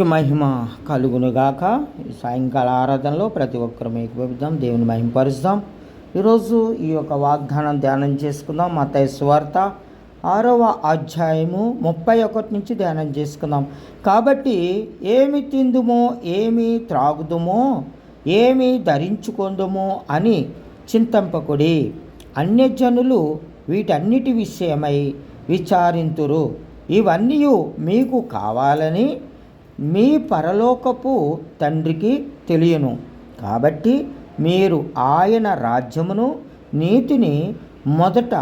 మహిమ కలుగునుగాక. ఈ సాయంకాల ఆరాధనలో ప్రతి ఒక్కరు ఏకీభవిద్దాం దేవుని మహిమపరుస్తాం ఈరోజు ఈ యొక్క వాగ్దానం ధ్యానం చేసుకుందాం. మత స్వార్త ఆరవ అధ్యాయము ముప్పై ఒకటి నుంచి ధ్యానం చేసుకుందాం. కాబట్టి ఏమి తిందుమో ఏమి త్రాగుదుమో ఏమి ధరించుకుందుమో అని చింతంపకుడి అన్యజనులు వీటన్నిటి విషయమై విచారింతురు. ఇవన్నీ మీకు కావాలని మీ పరలోకపు తండ్రికి తెలియను. కాబట్టి మీరు ఆయన రాజ్యమును నీతిని మొదట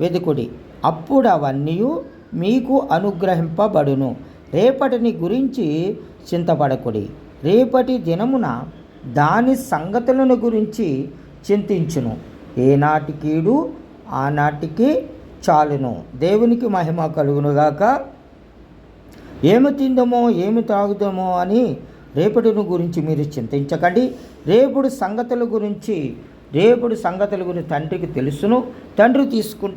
వెదుకుడి. అప్పుడు అవన్నీ మీకు అనుగ్రహింపబడును. రేపటిని గురించి చింతపడకుడి. రేపటి దినమున దాని సంగతులను గురించి చింతించును. ఏనాటి కీడు ఆనాటికి చాలును. దేవునికి మహిమ కలుగునుగాక. ఏమి తిందమో ఏమి తాగుదామో అని రేపటిని గురించి మీరు చింతించకండి. రేపుడు సంగతుల గురించి రేపుడు సంగతుల గురించి తండ్రికి తెలుసును. తండ్రి తీసుకు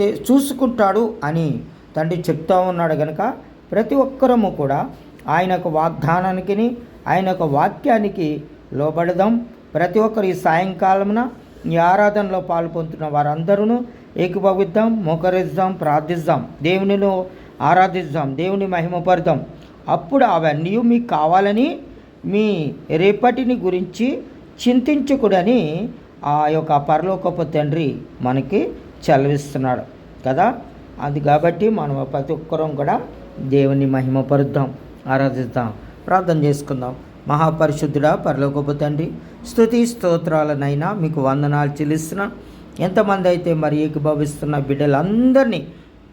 చూసుకుంటాడు అని తండ్రి చెప్తా ఉన్నాడు కనుక ప్రతి ఒక్కరము కూడా ఆయన యొక్క వాగ్దానానికి ఆయన యొక్క వాక్యానికి లోబడదాం. ప్రతి ఒక్కరు ఈ సాయంకాలమున ఈ ఆరాధనలో పాల్పొందుతున్న వారందరూ ఏకీభవిద్దాం మోకరిద్దాం ప్రార్థిద్దాం. దేవునిలో ఆరాధిద్దాం దేవుని మహిమపడదాం అప్పుడు అవన్నీ మీకు కావాలని మీ రేపటిని గురించి చింతించకూడని ఆ యొక్క పరలోకపు తండ్రి మనకి చలవిస్తున్నాడు కదా? అది కాబట్టి మనం ప్రతి ఒక్కరం కూడా దేవుని మహిమపరుద్దాం ఆరాధిద్దాం ప్రార్థన చేసుకుందాం. మహాపరిశుద్ధుడా పరలోకపు తండ్రి స్తుతి స్తోత్రాలనైనా మీకు వందనాలు చెల్లిస్తున్నాను ఎంతమంది అయితే మరి ఏకీభవిస్తున్న బిడ్డలందరినీ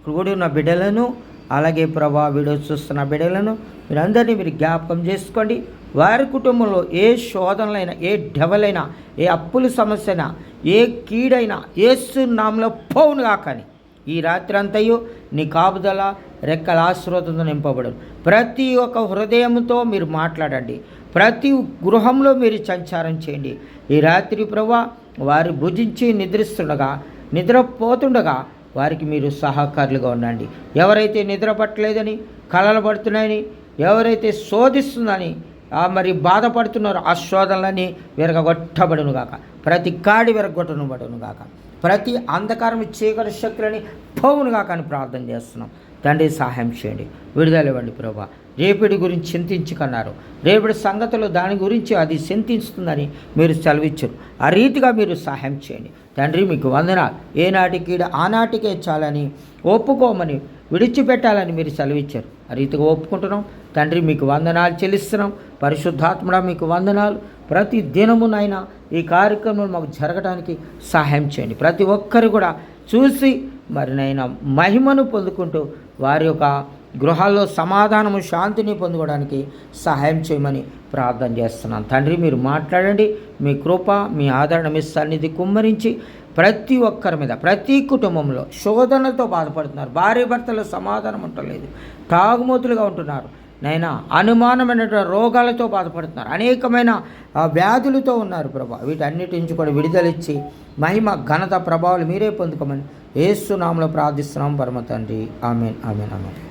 కూడిన బిడ్డలను అలాగే ప్రభా వీడియో చూస్తున్న బిడ్డలను మీరందరినీ మీరు జ్ఞాపకం చేసుకోండి. వారి కుటుంబంలో ఏ శోధనలైనా ఏ డెవలైనా ఏ అప్పుల సమస్య అయినా ఏ కీడైనా ఏసు నామలో పోవును కాకని ఈ రాత్రి అంతయు నీ కాపుదల రెక్కల ఆశ్రోతంతో నింపబడను. ప్రతి ఒక్క హృదయంతో మీరు మాట్లాడండి. ప్రతి గృహంలో మీరు సంచారం చేయండి. ఈ రాత్రి ప్రభా వారు భుజించి నిద్రిస్తుండగా నిద్రపోతుండగా వారికి మీరు సహకారులుగా ఉండండి. ఎవరైతే నిద్ర పట్టలేదని కలలు పడుతున్నాయని ఎవరైతే శోధిస్తుందని మరి బాధపడుతున్నారో ఆ శోధనలని విరగొట్టబడును గాక ప్రతి కాడి విరగొట్టను బడును గాక ప్రతి అంధకారం చీకటి శక్తులని పౌనుగా కానీ ప్రార్థన చేస్తున్నాం. తండ్రి సహాయం చేయండి. విడుదల ఇవ్వండి ప్రభా. రేపటి గురించి చింతించుకున్నారు. రేపటి సంగతులు దాని గురించి అది చింతిస్తుందని మీరు సెలవిచ్చారు. ఆ రీతిగా మీరు సహాయం చేయండి. తండ్రి మీకు వందనాలు. ఏనాటికి ఆనాటికే చాలని ఒప్పుకోమని విడిచిపెట్టాలని మీరు సెలవిచ్చారు. ఆ రీతిగా ఒప్పుకుంటున్నాం. తండ్రి మీకు వందనాలు చెల్లిస్తున్నాం. పరిశుద్ధాత్మడ మీకు వందనాలు. ప్రతి దినమునైనా ఈ కార్యక్రమం మాకు జరగడానికి సహాయం చేయండి. ప్రతి ఒక్కరు కూడా చూసి మరి నైనా మహిమను పొందుకుంటూ వారి యొక్క గృహాల్లో సమాధానము శాంతిని పొందుకోవడానికి సహాయం చేయమని ప్రార్థన చేస్తున్నాను. తండ్రి మీరు మాట్లాడండి. మీ కృప మీ ఆదరణ మీ సన్నిధి కుమ్మరించి ప్రతి ఒక్కరి మీద ప్రతి కుటుంబంలో శోధనలతో బాధపడుతున్నారు. భార్య భర్తల సమాధానం ఉండలేదు తాగుమూతులుగా ఉంటున్నారు. నైనా అనుమానమైన రోగాలతో బాధపడుతున్నారు. అనేకమైన ఆ, వ్యాధులతో ఉన్నారు ప్రభా. వీటన్నిటి నుంచి కూడా విడుదలిచ్చి మహిమ ఘనత ప్రభావాలు మీరే పొందుకోమని ఏసునామలో ప్రార్థిస్తున్నాం. పరమ తండ్రి. ఆమెన్ ఆమెన్ ఆమెన్.